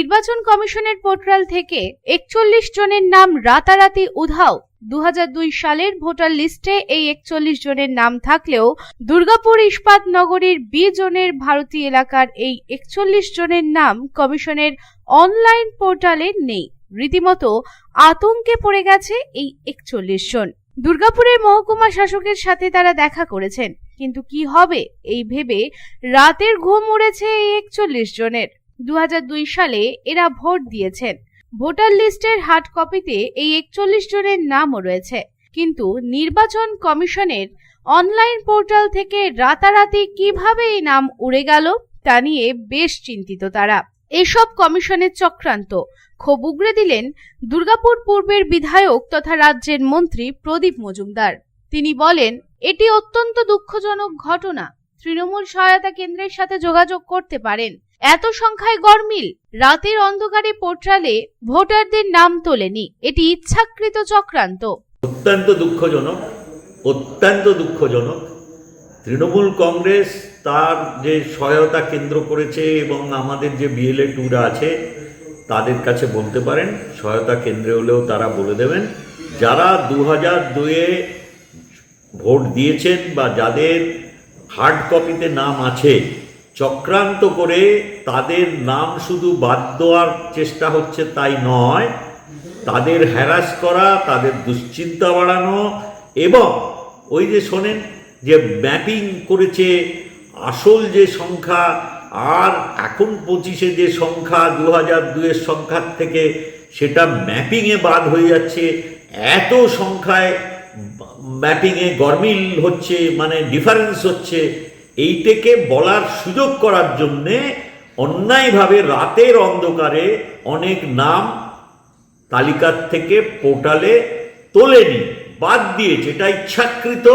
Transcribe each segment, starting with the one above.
নির্বাচন কমিশনের পোর্টাল থেকে একচল্লিশ জনের নাম রাতারাতি উধাও দু হাজার দুই সালের ভোটার লিস্টে এই একচল্লিশ জনের নাম থাকলেও দুর্গাপুর ইস্পাত নগরীর বি জনের ভারতী এলাকার এই একচল্লিশ জনের নাম কমিশনের অনলাইন পোর্টালে নেই। রীতিমতো আতঙ্কে পড়ে গেছে এই একচল্লিশ জন। দুর্গাপুরের মহকুমা শাসকের সাথে তারা দেখা করেছেন। কিন্তু কি হবে এই ভেবে রাতের ঘুম উড়েছে এই একচল্লিশ জনের। দু হাজার দুই সালে এরা ভোট দিয়েছেন। ভোটার লিস্টের হার্ড কপিতে এই একচল্লিশ জনের নামও রয়েছে। কিন্তু নির্বাচন কমিশনের অনলাইন পোর্টাল থেকে রাতারাতি কীভাবে এই নাম উড়ে গেল, তা নিয়ে বেশ চিন্তিত তারা। এসব কমিশনের চক্রান্ত ক্ষোভ উগড়ে দিলেন দুর্গাপুর পূর্বের বিধায়ক তথা রাজ্যের মন্ত্রী প্রদীপ মজুমদার। তিনি বলেন, এটি অত্যন্ত দুঃখজনক ঘটনা। তৃণমূল সহায়তা কেন্দ্রের সাথে যোগাযোগ করতে পারেন। এত সংখ্যায় গরমিল রাতের অন্ধকারে পোর্টালে ভোটারদের নাম তোলেনি, এটি ইচ্ছাকৃত চক্রান্ত। অত্যন্ত দুঃখজনক অত্যন্ত দুঃখজনক। তৃণমূল কংগ্রেস তার যে সহায়তা কেন্দ্র করেছে এবং আমাদের যে বিএলএ টুরা আছে, তাদের কাছে বলতে পারেন, সহায়তা কেন্দ্রে হলেও তারা বলে দেবেন। যারা দু হাজার দুয়ে ভোট দিয়েছেন বা যাদের হার্ড কপিতে নাম আছে চক্রান্ত করে তাদের নাম শুধু বাদ দেওয়ার চেষ্টা হচ্ছে তাই নয়, তাদের হ্যারাস করা, তাদের দুশ্চিন্তা বাড়ানো এবং ওই যে শোনেন যে ম্যাপিং করেছে আসল যে সংখ্যা আর এখন পঁচিশে যে সংখ্যা দু হাজার দুয়ের সংখ্যার থেকে সেটা ম্যাপিংয়ে বাদ হয়ে যাচ্ছে। এত সংখ্যায় ম্যাপিংয়ে গরমিল হচ্ছে মানে ডিফারেন্স হচ্ছে। এইটাকে বলার সুযোগ করার জন্যে অন্যায়ভাবে রাতের অন্ধকারে অনেক নাম তালিকার থেকে পোর্টালে তোলেনি, বাদ দিয়েছে এটা ইচ্ছাকৃত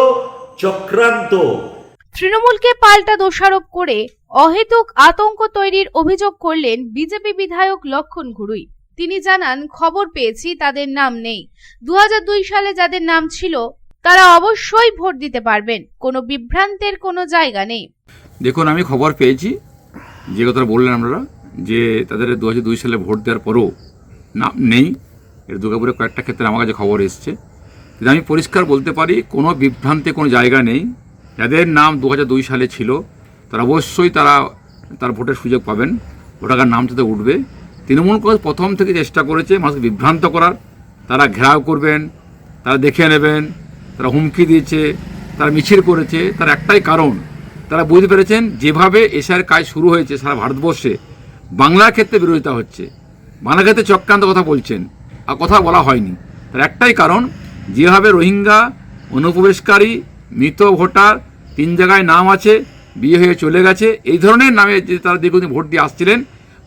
চক্রান্ত। তৃণমূলকে পাল্টা দোষারোপ করে অহেতুক আতঙ্ক তৈরির অভিযোগ করলেন বিজেপি বিধায়ক লক্ষণ ঘুরুই। তিনি জানান, খবর পেয়েছি, তাদের নাম নেই। দু হাজার দুই সালে যাদের নাম ছিল তারা অবশ্যই ভোট দিতে পারবেন। কোনো বিভ্রান্তের কোনো জায়গা নেই। দেখুন, আমি খবর পেয়েছি, যে কথাটা বললেন আপনারা, যে তাদের দু দুই সালে ভোট দেওয়ার পরও নাম নেই। এটা দুর্গাপুরে কয়েকটা ক্ষেত্রে আমার কাছে খবর এসছে। কিন্তু আমি পরিষ্কার বলতে পারি, কোনো বিভ্রান্তে কোনো জায়গা নেই। যাদের নাম দু দুই সালে ছিল, তারা অবশ্যই তারা তার ভোটের সুযোগ পাবেন। ভোটাকার নাম তাদের উঠবে। তৃণমূল কংগ্রেস প্রথম থেকে চেষ্টা করেছে মানুষকে বিভ্রান্ত করার। তারা ঘেরাও করবেন, তারা দেখে নেবেন। তারা হুমকি দিয়েছে, তারা মিছিল করেছে, তার একটাই কারণ, তারা বুঝতে পেরেছেন যেভাবে এশিয়ার কাজ শুরু হয়েছে সারা ভারতবর্ষে, বাংলার ক্ষেত্রে বিরোধিতা হচ্ছে। বাংলা ক্ষেত্রে চক্রান্ত কথা বলছেন, আর কথা বলা হয়নি। তার একটাই কারণ, যেভাবে রোহিঙ্গা অনুপ্রবেশকারী, মৃত ভোটার, তিন জায়গায় নাম আছে, বিয়ে হয়ে চলে গেছে, এই ধরনের নামে যে তারা দীর্ঘদিন ভোট দিয়ে আসছিলেন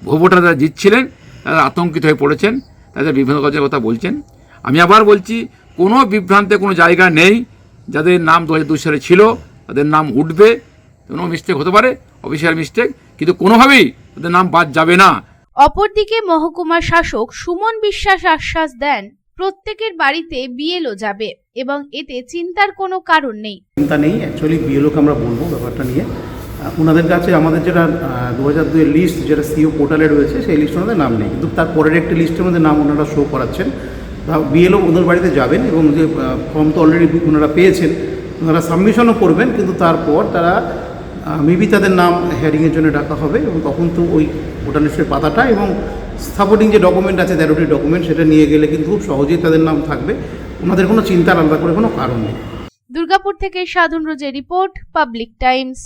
ভোটার যারা জিতছিলেন, তারা আতঙ্কিত হয়ে পড়েছেন, তাদের বিভিন্ন কাজের কথা বলছেন। আমি আবার বলছি কোনো বিভ্রান্তে কোনো জায়গা নেই। যাদের নাম দু হাজার দুই সালে ছিল তাদের নাম উঠবে। কোনো মিস্টেক হতে পারে অফিসিয়াল মিস্টেক কিন্তু কোনোভাবেই তাদের নাম বাদ যাবে না। অপরদিকে মহকুমা শাসক সুমন বিশ্বাস আশ্বাস দেন প্রত্যেকের বাড়িতে বিএলও যাবে এবং এতে চিন্তার কোনো কারণ নেই। চিন্তা নেই অ্যাকচুয়ালি বিএলওকে আমরা বলব ব্যাপারটা নিয়ে। ওনাদের কাছে আমাদের যেটা দু হাজার দুয়ের লিস্ট যেটা সিও পোর্টালে রয়েছে সেই লিস্ট ওনাদের নাম নেই। কিন্তু তার পরের একটি লিস্টের মধ্যে নাম ওনারা শো করাচ্ছেন। বিএলও ওদের বাড়িতে যাবেন এবং যে ফর্ম তো অলরেডি ওনারা পেয়েছেন ওনারা সাবমিশনও করবেন কিন্তু তারপর তারা মেবি তাদের নাম হেয়ারিংয়ের জন্য ডাকা হবে এবং তখন তো ওই ভোটার লিস্টের পাতাটা এবং সাপোর্টিং যে ডকুমেন্ট আছে তেরোটি ডকুমেন্ট সেটা নিয়ে গেলে কিন্তু খুব সহজেই তাদের নাম থাকবে ওনাদের কোনো চিন্তার আলাদা করে কোনো কারণ নেই দুর্গাপুর থেকে সাধন রোজের report public times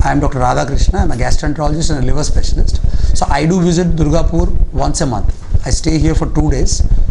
I am Dr. Radha Krishna. I'm a gastroenterologist and a liver specialist. So I do visit Durgapur once a month. I stay here for two days.